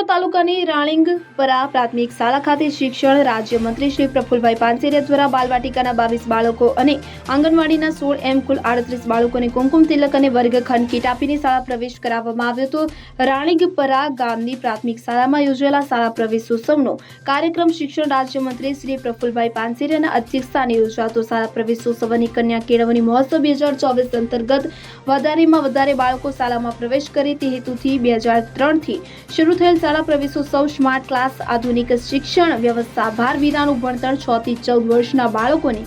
કેશોદ તાલુકાની રાણીંગપરા પ્રાથમિક શાળા ખાતે શિક્ષણ રાજ્યમંત્રી શ્રી પ્રફુલભાઈ પાનસેરિયા દ્વારા બાલવાટિકાના બાવીસ બાળકો અને આંગણવાડીના સોળ એમ કુલ આડત્રીસ બાળકોને કુમકુમ તિલક અને વર્ગખંડ કીટ આપીને શાળા પ્રવેશ કરાવવામાં આવ્યો હતો. રાણીંગપરા ગામની પ્રાથમિક શાળામાં યોજાયેલા શાળા પ્રવેશોત્સવનો કાર્યક્રમ શિક્ષણ રાજ્યમંત્રી શ્રી પ્રફુલભાઈ પાનસેરિયાના અધ્યક્ષસ્થાને યોજાતો. શાળા પ્રવેશ અને કન્યા કેળવણી મહોત્સવ બે હજાર ચોવીસ અંતર્ગત વધારેમાં વધારે બાળકો શાળામાં પ્રવેશ કરે તે હેતુથી બે હજાર ત્રણથી શરૂ થયેલ શાળા પ્રવેશોત્સવ સ્માર્ટ ક્લાસ, આધુનિક શિક્ષણ વ્યવસ્થા, ભાર વિનાનું ભણતર છ થી ચૌદ વર્ષના બાળકોને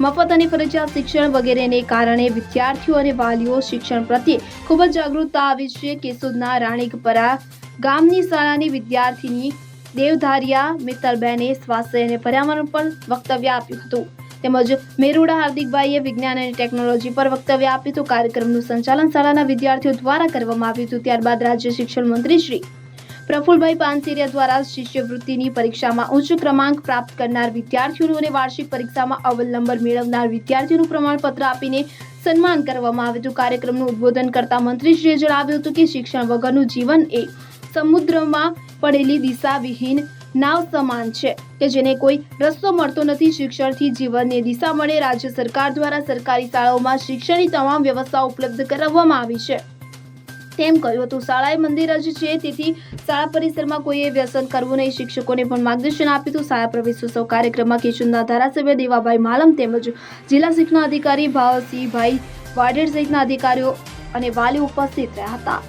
મફત અને ફરજિયાત શિક્ષણ વગેરેને કારણે વિદ્યાર્થીઓ અને વાલીઓ શિક્ષણ પ્રત્યે ખૂબ જ જાગૃતતા આવી છે. કેશોદના રાણીકપરા ગામની શાળાની વિદ્યાર્થીની દેવધારિયા મિત્તલબેને સ્વાસ્થ્ય અને પર્યાવરણ પર વક્તવ્ય આપ્યું હતું. તેમજ મેરુડા હાર્દિકભાઈએ વિજ્ઞાન અને ટેકનોલોજી પર વક્તવ્ય આપ્યું હતું. કાર્યક્રમનું સંચાલન શાળાના વિદ્યાર્થીઓ દ્વારા કરવામાં આવ્યું હતું. ત્યારબાદ રાજ્ય શિક્ષણ મંત્રી શ્રી પ્રફુલભાઈ પાનસેરિયા દ્વારા શિષ્યવૃત્તિની પરીક્ષામાં ઉચ્ચ ક્રમાંક પ્રાપ્ત કરનાર વિદ્યાર્થીઓનું અને વાર્ષિક પરીક્ષામાં અવ્વલ નંબર મેળવનાર વિદ્યાર્થીઓનું પ્રમાણપત્ર આપીને સન્માન કરવામાં આવ્યું હતું. કાર્યક્રમનું ઉદ્બોધન કરતા મંત્રીશ્રીએ જણાવ્યું હતું કે શિક્ષણ વગરનું જીવન એ સમુદ્રમાં પડેલી દિશાવિહીન નાવ સમાન છે કે જેને કોઈ રસ્તો મળતો નથી. શિક્ષણથી જીવનને દિશા મળે. રાજ્ય સરકાર દ્વારા સરકારી શાળાઓમાં શિક્ષણની તમામ વ્યવસ્થા ઉપલબ્ધ કરાવવામાં આવી છે. તેમ કહ્યું હતું. શાળાએ મંદિર જ છે, તેથી શાળા પરિસરમાં કોઈએ વ્યસન કરવું નહીં. શિક્ષકોને પણ માર્ગદર્શન આપ્યું હતું. શાળા પ્રવેશોત્સવ કાર્યક્રમમાં કિશોરના ધારાસભ્ય દેવાભાઈ માલમ તેમજ જિલ્લા શિક્ષણ અધિકારી ભાવસિંહભાઈ વાડેર સહિતના અધિકારીઓ અને વાલી ઉપસ્થિત રહ્યા હતા.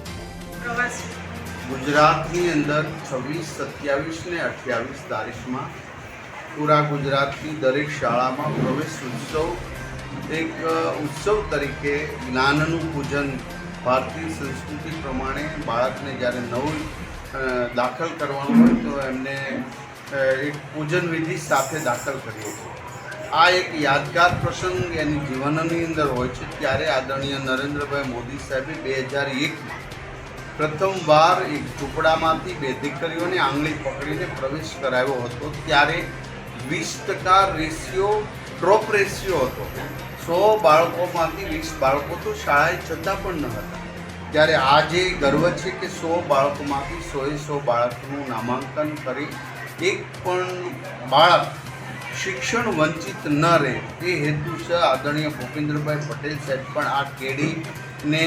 ગુજરાતની અંદર છવ્વીસ, સત્યાવીસ ને અઠ્યાવીસ તારીખમાં પૂરા ગુજરાતની દરેક શાળામાં પ્રવેશ ઉત્સવ એક ઉત્સવ તરીકે જ્ઞાનનું પૂજન ભારતીય સંસ્કૃતિ પ્રમાણે બાળકને જ્યારે નવું દાખલ કરવાનું હોય તો એમને એક પૂજન વિધિ સાથે દાખલ કરીએ છીએ. આ એક યાદગાર પ્રસંગ એની જીવનની અંદર હોય છે. ત્યારે આદરણીય નરેન્દ્રભાઈ મોદી સાહેબે બે હજાર એકમાં પ્રથમવાર એક ઝૂંપડામાંથી બે દીકરીઓને આંગળી પકડીને પ્રવેશ કરાવ્યો હતો. ત્યારે વીસ ટકા રેશિયો ડ્રોપ રેશિયો હતો. સો બાળકોમાંથી વીસ બાળકો તો શાળાએ જતા પણ ન હતા. ત્યારે આજે ગર્વ છે કે સો બાળકોમાંથી સોએ સો બાળકનું નામાંકન કરી એક પણ બાળક શિક્ષણ વંચિત ન રહે એ હેતુસર આદરણીય ભૂપેન્દ્રભાઈ પટેલ સાહેબ પણ આ કેડીને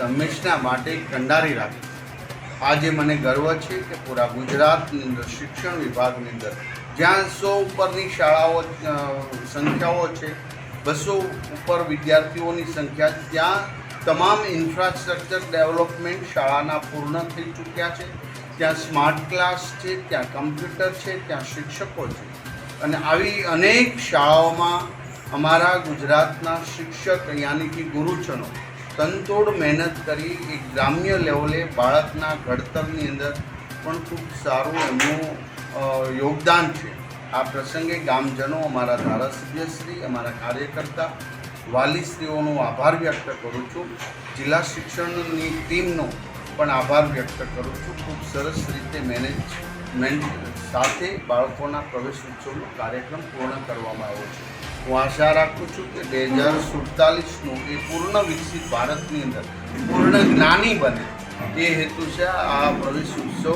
હંમેશના માટે કંડારી રાખી આજે મને ગર્વ છે કે પૂરા ગુજરાતની અંદર શિક્ષણ વિભાગની અંદર જ્યાં સો ઉપરની શાળાઓ સંખ્યાઓ છે બસો ઉપર વિદ્યાર્થીઓની સંખ્યા ત્યાં તમામ ઇન્ફ્રાસ્ટ્રક્ચર ડેવલપમેન્ટ શાળાના પૂર્ણ થઈ ચૂક્યા છે. ત્યાં સ્માર્ટ ક્લાસ છે, ત્યાં કમ્પ્યુટર છે, ત્યાં શિક્ષકો છે. અને આવી અનેક શાળાઓમાં અમારા ગુજરાતના શિક્ષક, યાની કે ગુરુજનો, તનતોડ મહેનત કરી એક ગ્રામ્ય લેવલે બાળકના ઘડતરની અંદર પણ ખૂબ સારું એમનું યોગદાન છે. આ પ્રસંગે ગામજનો, અમારા ધારાસભ્યશ્રી અમારા કાર્યકર્તા, વાલીશ્રીઓનો આભાર વ્યક્ત કરું છું. જિલ્લા શિક્ષણની ટીમનો પણ આભાર વ્યક્ત કરું છું. ખૂબ સરસ રીતે મેનેજમેન્ટ સાથે બાળકોના પ્રવેશ ઉત્સવનો કાર્યક્રમ પૂર્ણ કરવામાં આવ્યો છે. હું આશા રાખું છું કે બે હજાર સુડતાલીસનું એ પૂર્ણ વિકસિત ભારતની અંદર, પૂર્ણ જ્ઞાની બને. એ હેતુ છે આ પ્રવેશ ઉત્સવ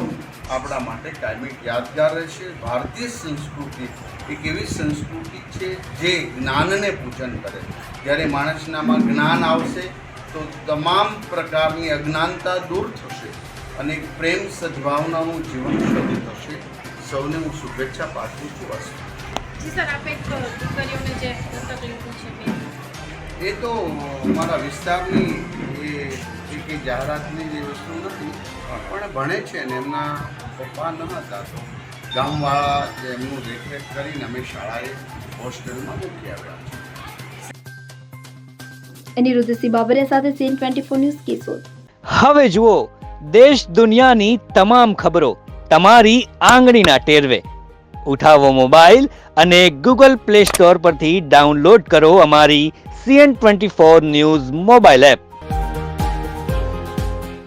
આપણા માટે કાયમિક યાદગાર રહેશે. ભારતીય સંસ્કૃતિ એક એવી સંસ્કૃતિ છે જે જ્ઞાનને પૂજન કરે. જ્યારે માણસનામાં જ્ઞાન આવશે તો તમામ પ્રકારની અજ્ઞાનતા દૂર થશે અને પ્રેમ સદભાવનાનું જીવન શરૂ થશે. સૌને હું શુભેચ્છા પાઠવું છું. અસ્તુ એ તો મારા વિસ્તારની એ કે જાહેરાતની જે વસ્તુ પણ ભણે છે ને એમના પપ્પા ન હતા તો ગામવાળા જે એમનું દેખરેખ કરીને અમે શાળાએ હોસ્ટેલમાં મૂકી આવ્યા અનિરુદ્ધસિંહ બાબરિયા સાથે CN twenty four news Keshod. હવે જુઓ દેશ દુનિયાની તમામ ખબરો તમારી આંગળીના ટેરવે. ઉઠાવો મોબાઈલ અને ગૂગલ પ્લે સ્ટોર પરથી ડાઉનલોડ કરો અમારી CN twenty four news mobile app.